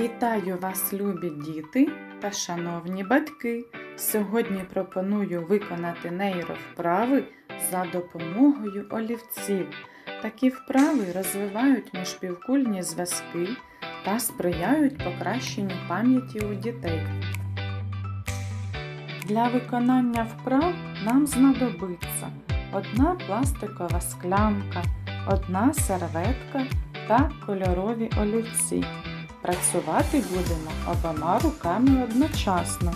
Вітаю вас, любі діти та шановні батьки! Сьогодні пропоную виконати нейровправи за допомогою олівців. Такі вправи розвивають міжпівкульні зв'язки та сприяють покращенню пам'яті у дітей. Для виконання вправ нам знадобиться одна пластикова склянка, одна серветка та кольорові олівці. Працювати будемо обома руками одночасно,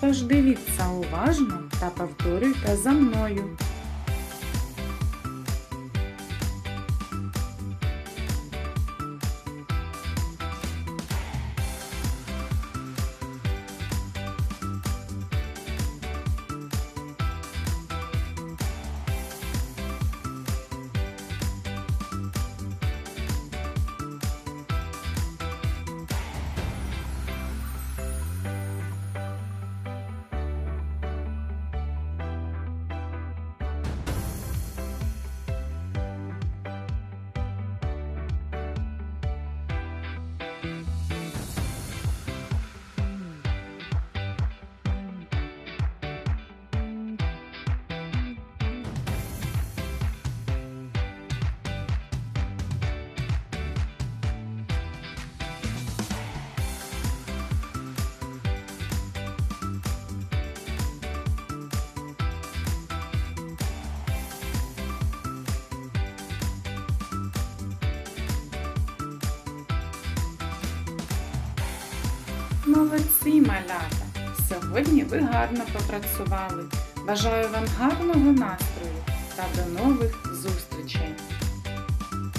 тож дивіться уважно та повторюйте за мною. Молодці малята! Сьогодні ви гарно попрацювали. Бажаю вам гарного настрою та до нових зустрічей!